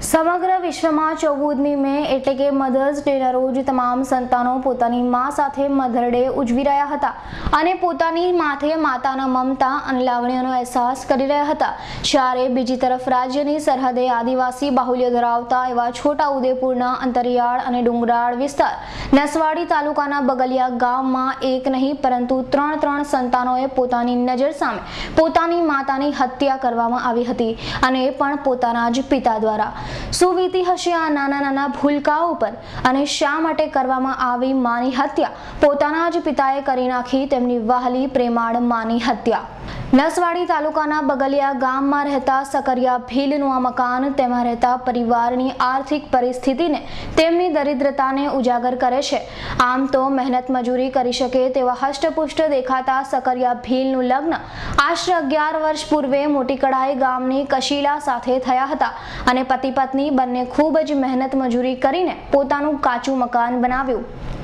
સમગ્ર વિશ્વમાં ચૌદમી મે એટલે કે મધર્સ ડેના રોજ તમામ સંતાનો પોતાની મા સાથે મધર ડે ઉજવી રહ્યા હતા અને પોતાની માથે માતાના મમતા અને લાગણીઓનો અહેસાસ કરી રહ્યા હતા. જ્યારે બીજી તરફ રાજ્યની સરહદે આદિવાસી બાહુલ્ય ધરાવતા એવા છોટા ઉદેપુરના અંતરિયાળ અને ડુંગરાળ વિસ્તાર, નસવાડી તાલુકાના બગલિયા ગામમાં એક નહીં, પરંતુ ત્રણ ત્રણ સંતાનોએ પોતાની નજર સામે પોતાની માતાની હત્યા કરવામાં આવી હતી અને એ પણ પોતાના જ પિતા દ્વારા. શું વીતી હશે આ નાના નાના ભૂલકાઓ પર. અને શા માટે કરવામાં આવી માની હત્યા? પોતાના જ પિતાએ કરી નાખી તેમની વહાલી પ્રેમાળ માની હત્યા. નસવાડી તાલુકાના બગલિયા ગામમાં રહેતા સકરિયા ભીલનું આ મકાન તેમાં રહેતા પરિવારની આર્થિક પરિસ્થિતિને તેમની દરિદ્રતાને ઉજાગર કરે છે. આમ તો મહેનત મજૂરી કરી શકે તેવા હષ્ટપુષ્ટ દેખાતા સકરિયા ભીલનું લગ્ન આશરે અગિયાર વર્ષ પૂર્વે મોટી કડાઈ ગામની કશીલા સાથે થયા હતા અને પતિ પત્ની બંને ખૂબ જ મહેનત મજૂરી કરીને પોતાનું કાચું મકાન બનાવ્યું.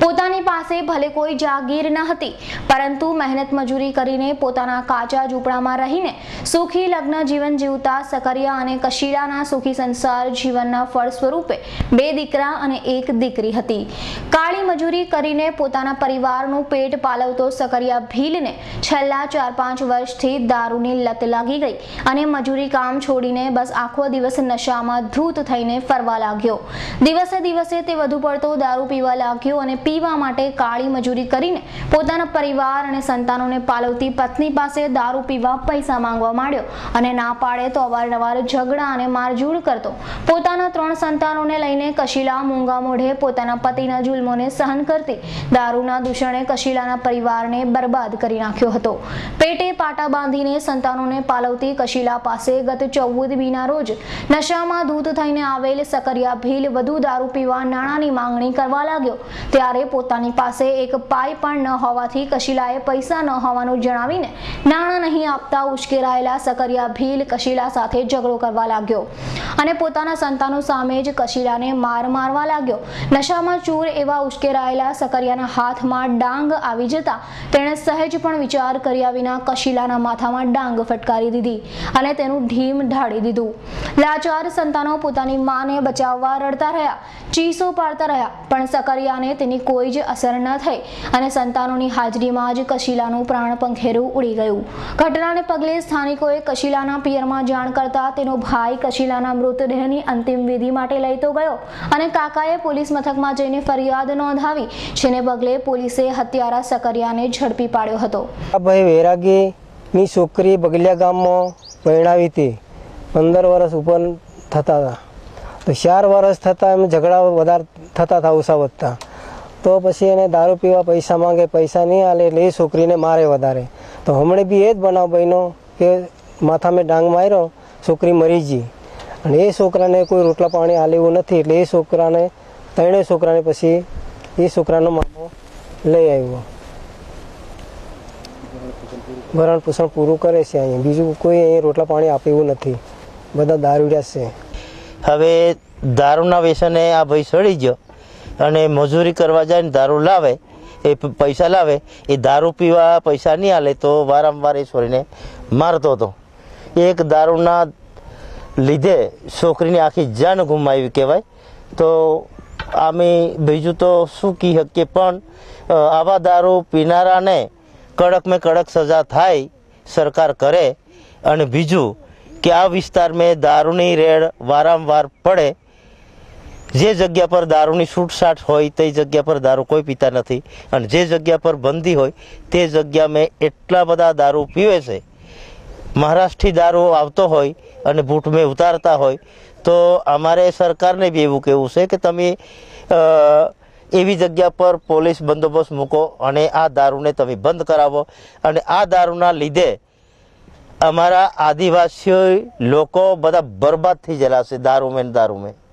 પોતાની પાસે ભલે કોઈ જાગીર ન હતી, પરંતુ મહેનત મજૂરી કરીને પોતાના કાચા ઝૂંપડામાં રહીને સુખી લગ્ન જીવન જીવતા સકરિયા અને કશીલાના સુખી સંસાર જીવનના ફળ સ્વરૂપે બે દીકરા અને એક દીકરી હતી. કાળી મજૂરી કરીને પોતાના પરિવારનું પેટ પાલવતો સકરિયા ભીલને છેલ્લા ચાર પાંચ વર્ષથી દારૂની લત લાગી ગઈ અને મજૂરી કામ છોડીને બસ આખો દિવસ નશામાં ધૂત થઈને ફરવા લાગ્યો. દિવસે દિવસે તે વધુ પડતો દારૂ પીવા લાગ્યો અને પીવા માટે કાળી મજૂરી કરીને પોતાના પરિવાર અને સંતાનોને પાલવતી પત્ની પાસે દારૂ પીવા પૈસા માંગવા માંડ્યો અને ના પાડે તો અવારનવાર ઝઘડા અને મારઝૂડ કરતો. પોતાના ત્રણ સંતાનોને લઈને કશીલા, મૂંગા મોઢે પોતાના પતિના જુલ્મોને સહન કરતી. દારૂના દૂષણે કશીલાના પરિવારને બરબાદ કરી નાખ્યો હતો. પેટે પાટા બાંધીને સંતાનોને પાલવતી કશીલા પાસે ગત ચૌદ બીના રોજ નશામાં ધૂત થઈને આવેલ સકરિયા ભીલ વધુ દારૂ પીવા નાણાંની માંગણી કરવા લાગ્યો. ત્યારે પોતાની પાસે એક પાઈ પણ ન હોવાથી કશીલાએ પૈસા ન હોવાનું જણાવીને નાણાં નહીં આપતા ઉશ્કેરાયેલા સકરિયા ભીલ કશીલા સાથે ઝઘડો કરવા લાગ્યો. અને પોતાના સંતાનો સામે જ કશીલાને માર મારવા લાગ્યો. નશામાં ચૂર એવા ઉશ્કેરાયેલા સકરિયાના હાથમાં ડાંગ આવી જતા તેણે સહેજ પણ વિચાર કર્યા વિના કશીલાના માથામાં ડાંગ ફટકારી દીધી અને તેનું ઢીમ ઢાળી દીધું. લાચાર સંતાનો પોતાની માને બચાવવા રડતા રહ્યા, ચીસો પાડતા રહ્યા, પણ સકરિયાને તેની કોઈ જ અસર ન થઈ અને સંતાનોની હાજરીમાં જ કશીલાનું પ્રાણ પંખેરું ઉડી ગયું. ઘટનાને પગલે સ્થાનિકોએ કશીલાના પિયરમાં જાણ કરતા તેનો ભાઈ કશીલાના મૃતદેહની અંતિમ વિધિ માટે લઈ તો ગયો અને કાકાએ પોલીસ મથકમાં જઈને ફરિયાદ નોંધાવી, જેને પગલે પોલીસે હત્યારા સકરિયાને ઝડપી પાડ્યો હતો. ભાઈ વૈરાગી ની છોકરી બગલિયા ગામમાં પરણાવી હતી. પંદર વર્ષ ઉપર થતા હતા. તો ચાર વર્ષ થતાં એમ ઝઘડા વધારે થતા હતા ઉસા વધતા. તો પછી એને દારૂ પીવા પૈસા માંગે, પૈસા નહીં આલે એટલે એ છોકરીને મારે વધારે. તો હમણાં બી એ જ બનાવ બન્યો કે માથામાં ડાંગ માર્યો, છોકરી મરી ગઈ. અને એ છોકરાને કોઈ રોટલા પાણી આલે નથી એટલે એ છોકરાને, ત્રણેય છોકરાને પછી એ છોકરાનો મામો લઈ આવ્યો. ભરણ પોષણ પૂરું કરે છે અહીંયા. બીજું કોઈ અહીંયા રોટલા પાણી આપે નથી. બધા દારૂડિયા છે. હવે દારૂના વ્યસને આ ભાઈ સડી ગયો. અને મજૂરી કરવા જાય ને દારૂ લાવે, એ પૈસા લાવે, એ દારૂ પીવા પૈસા નહીં આલે તો વારંવાર એ છોરીને મારતો હતો. એક દારૂના લીધે છોકરીની આખી જાન ગુમાવી કહેવાય. તો અમે બીજું તો શું કહી શકીએ? પણ આવા દારૂ પીનારાને કડક મેં કડક સજા થાય સરકાર કરે. અને બીજું કે આ વિસ્તારમાં દારૂની રેડ વારંવાર પડે જે જગ્યા પર દારૂની છૂટછાટ હોય તે જગ્યા પર દારૂ કોઈ પીતા નથી અને જે જગ્યા પર બંધી હોય તે જગ્યા મેં એટલા બધા દારૂ પીવે છે. મહારાષ્ટ્રથી દારૂ આવતો હોય અને બૂટમાં ઉતારતા હોય તો અમારે સરકારને બી એવું કહેવું છે કે તમે એવી જગ્યા પર પોલીસ બંદોબસ્ત મૂકો અને આ દારૂને તમે બંધ કરાવો. અને આ દારૂના લીધે અમારા આદિવાસીઓ લોકો બધા બરબાદ થઈ ગયેલા છે દારૂમાં દારૂ દારૂમાં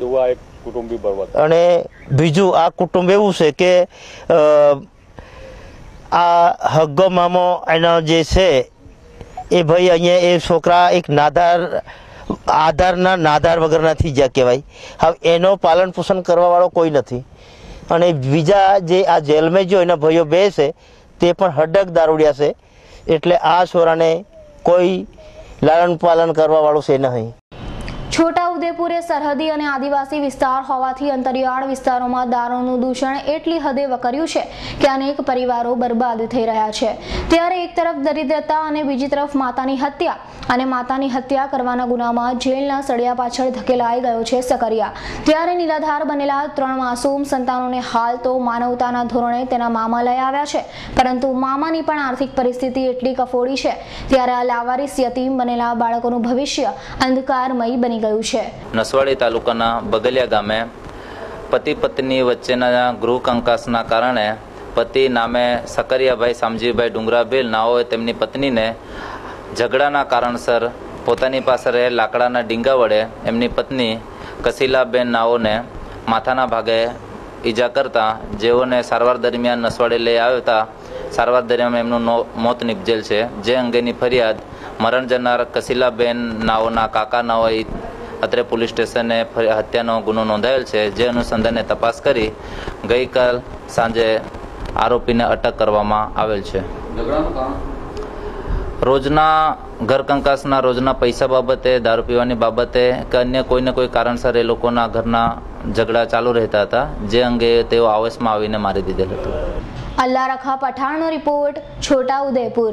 એવું આ એક કુટુંબી બરબાદ અને બીજું આ કુટુંબ એવું છે કે આ હગ્ગો મામો એનો જે છે એ ભાઈ અહીંયા એ છોકરા એક નાધાર આધારના નાધાર વગરના થઈ ગયા કહેવાય. હવે એનો પાલન પોષણ કરવાવાળો કોઈ નથી. અને બીજા જે આ જેલમાં જો એના ભાઈઓ બે છે તે પણ હડક દારૂડિયા છે. એટલે આ છોરાને કોઈ લાલન પાલન કરવાવાળું છે નહીં. છોટા ઉદેપુર એ સરહદી અને આદિવાસી વિસ્તાર હોવાથી અંતરિયાળ વિસ્તારોમાં દારૂનું દૂષણ એટલી હદે વકર્યું છે કે અનેક પરિવારો બરબાદ થઈ રહ્યા છે. ત્યારે એક તરફ દરિદ્રતા અને બીજી તરફ માતાની હત્યા અને માતાની હત્યા કરવાના ગુનામાં જેલના સળિયા પાછળ ધકેલાઈ ગયો છે સકરિયા. ત્યારે નિરાધાર બનેલા ત્રણ માસૂમ સંતાનોને હાલ તો માનવતાના ધોરણે તેના મામા લઈ આવ્યા છે, પરંતુ મામાની પણ આર્થિક પરિસ્થિતિ એટલી કફોડી છે. ત્યારે આ લાવારીસ યતીમ બનેલા બાળકોનું ભવિષ્ય અંધકારમય બની ગયું છે. નસવાડી તાલુકાના બગલિયા ગામે પતિ પત્ની વચ્ચેના ગૃહ કંકાસના કારણે પતિ નામે સકરિયાભાઈ શામજીભાઈ ડુંગરાભેલ નાઓએ તેમની પત્નીને ઝઘડાના કારણસર પોતાની પાસે રહેલ લાકડાના ડીંગા વડે એમની પત્ની કસીલાબેન નાઓને માથાના ભાગે ઈજા કરતા જેઓને સારવાર દરમિયાન નસવાડે લઈ આવતા સારવાર દરમિયાન એમનું મોત નિપજેલ છે. જે અંગેની ફરિયાદ મરણ જનાર કસીલાબેન નાઓના કાકા નાઓએ અત્રે પોલીસ સ્ટેશને હત્યાનો ગુનો નોંધાયેલ છે. જે અનુસંધાને તપાસ કરી ગઈકાલ સાંજે આરોપીને અટક કરવામાં આવેલ છે. રોજના ઘર કંકાસના રોજના પૈસા બાબતે દારૂ પીવાની બાબતે કે અન્ય કોઈને કોઈ કારણસર એ લોકોના ઘરના ઝઘડા ચાલુ રહેતા હતા જે અંગે તેઓ આવેશમાં આવીને મારી દીધેલ હતું. અલ્લા રખા પઠાણનો રિપોર્ટ છોટા ઉદેપુર